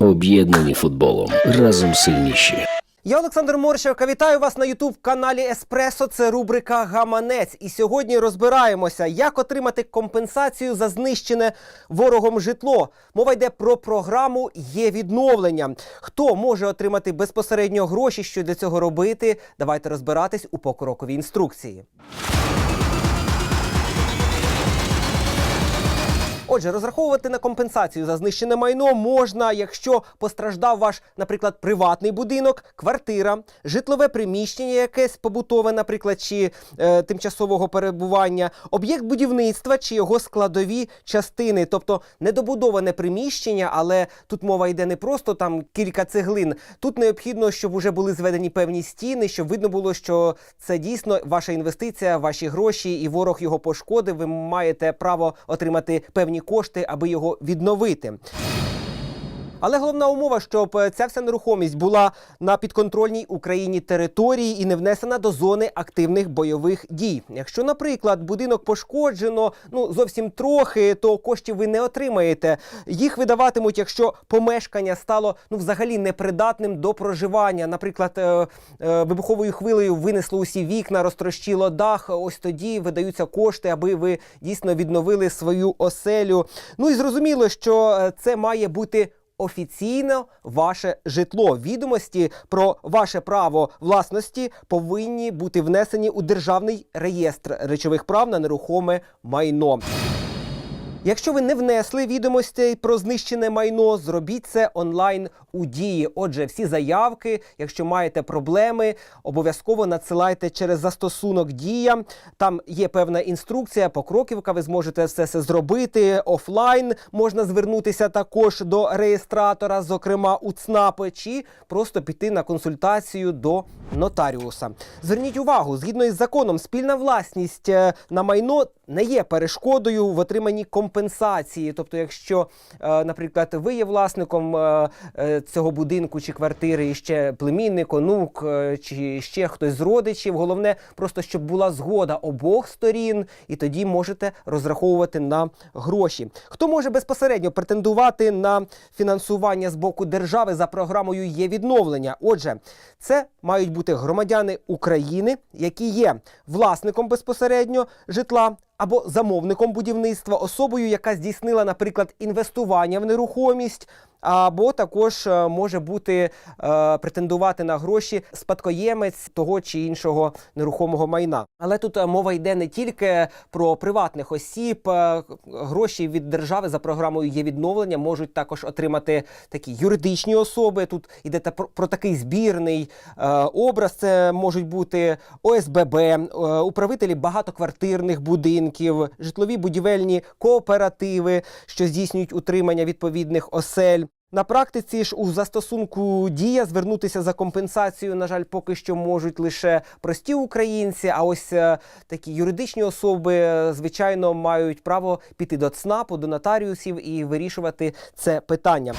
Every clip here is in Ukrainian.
Об'єднані футболом. Разом сильніші. Я Олександр Морщевка. Вітаю вас на Ютуб каналі Еспресо. Це рубрика Гаманець. І сьогодні розбираємося, як отримати компенсацію за знищене ворогом житло. Мова йде про програму є відновлення. Хто може отримати безпосередньо гроші? Що для цього робити? Давайте розбиратись у покроковій інструкції. Отже, розраховувати на компенсацію за знищене майно можна, якщо постраждав ваш, наприклад, приватний будинок, квартира, житлове приміщення, якесь побутове, наприклад, чи е, тимчасового перебування, об'єкт будівництва чи його складові частини, тобто недобудоване приміщення, але тут мова йде не просто там кілька цеглин. Тут необхідно, щоб вже були зведені певні стіни, щоб видно було, що це дійсно ваша інвестиція, ваші гроші, і ворог його пошкодив. Ви маєте право отримати певні кошти, аби його відновити. Але головна умова, щоб е, ця вся нерухомість була на підконтрольній Україні території і не внесена до зони активних бойових дій. Якщо, наприклад, будинок пошкоджено ну зовсім трохи, то коштів ви не отримаєте. Їх видаватимуть, якщо помешкання стало ну взагалі непридатним до проживання. Наприклад, е, е, вибуховою хвилею винесло усі вікна, розтрощило дах. Ось тоді видаються кошти, аби ви дійсно відновили свою оселю. Ну і зрозуміло, що це має бути офіційно ваше житло. Відомості про ваше право власності повинні бути внесені у державний реєстр речових прав на нерухоме майно. Якщо ви не внесли відомостей про знищене майно, зробіть це онлайн у дії. Отже, всі заявки, якщо маєте проблеми, обов'язково надсилайте через застосунок Дія. Там є певна інструкція, покроківка. Ви зможете все це зробити офлайн. Можна звернутися також до реєстратора, зокрема у ЦНАПи, чи просто піти на консультацію до нотаріуса. Зверніть увагу, згідно із законом, спільна власність е, на майно не є перешкодою в отриманні компенсації. Тобто, якщо, е, наприклад, ви є власником е, е, цього будинку чи квартири, і ще племінник, онук чи ще хтось з родичів, головне просто щоб була згода обох сторін, і тоді можете розраховувати на гроші. Хто може безпосередньо претендувати на фінансування з боку держави за програмою є відновлення? Отже, це мають бути громадяни України, які є власником безпосередньо житла. Або замовником будівництва, особою, яка здійснила, наприклад, інвестування в нерухомість, або також е, може бути е, претендувати на гроші спадкоємець того чи іншого нерухомого майна. Але тут е, мова йде не тільки про приватних осіб. Гроші від держави за програмою є відновлення можуть також отримати такі юридичні особи. Тут йде про, такий збірний образ. Це можуть бути ОСББ, управителі багатоквартирних будинків, житлові будівельні кооперативи, що здійснюють утримання відповідних осель. На практиці ж у застосунку дія звернутися за компенсацією, на жаль, поки що можуть лише прості українці. А ось е, такі юридичні особи, е, звичайно, мають право піти до ЦНАПу, до нотаріусів і вирішувати це питання.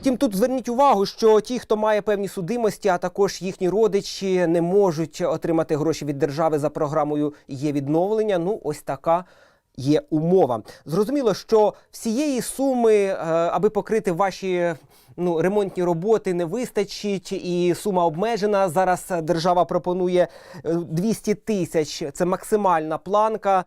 Втім, тут зверніть увагу, що ті, хто має певні судимості, а також їхні родичі, не можуть отримати гроші від держави за програмою є відновлення. Ну, ось така. Є умова. Зрозуміло, що всієї суми, е, аби покрити ваші ну, ремонтні роботи, не вистачить, і сума обмежена. Зараз е, держава пропонує е, 200 тисяч. Це максимальна планка.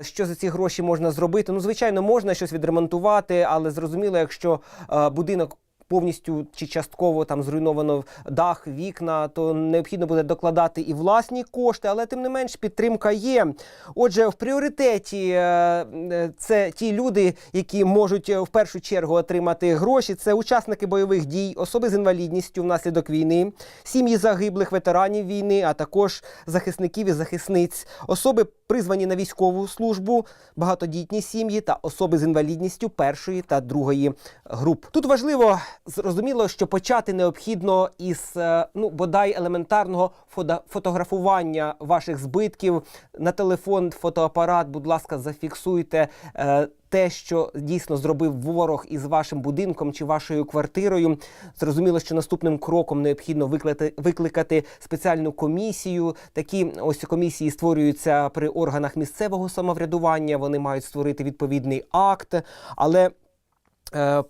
Що за ці гроші можна зробити? Ну, звичайно, можна щось відремонтувати, але зрозуміло, якщо е, будинок повністю чи частково там зруйновано дах, вікна, то необхідно буде докладати і власні кошти, але тим не менш підтримка є. Отже, в пріоритеті е, е, це ті люди, які можуть е, в першу чергу отримати гроші. Це учасники бойових дій, особи з інвалідністю внаслідок війни, сім'ї загиблих ветеранів війни, а також захисників і захисниць, особи призвані на військову службу, багатодітні сім'ї та особи з інвалідністю першої та другої груп. Тут важливо зрозуміло, що почати необхідно із е, ну бодай елементарного фото- фотографування ваших збитків на телефон, фотоапарат. Будь ласка, зафіксуйте. е, Те, що дійсно зробив ворог із вашим будинком чи вашою квартирою, зрозуміло, що наступним кроком необхідно викликати, викликати спеціальну комісію. Такі ось комісії створюються при органах місцевого самоврядування. Вони мають створити відповідний акт, але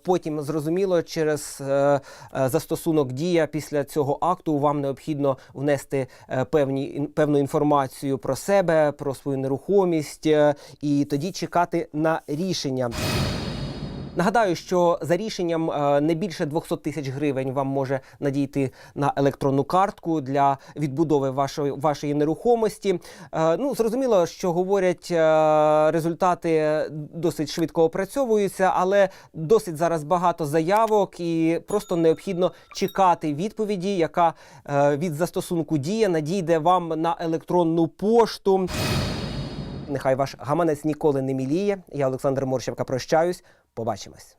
Потім зрозуміло, через е, е, застосунок дія після цього акту вам необхідно внести е, певні певну інформацію про себе, про свою нерухомість, е, і тоді чекати на рішення. Нагадаю, що за рішенням е, не більше 200 тисяч гривень вам може надійти на електронну картку для відбудови вашої вашої нерухомості. Е, Ну зрозуміло, що говорять е, результати досить швидко опрацьовуються, але досить зараз багато заявок, і просто необхідно чекати відповіді, яка від застосунку дія надійде вам на електронну пошту. Нехай ваш гаманець ніколи не міліє. Я Олександр Морщевка прощаюсь. Побачимось.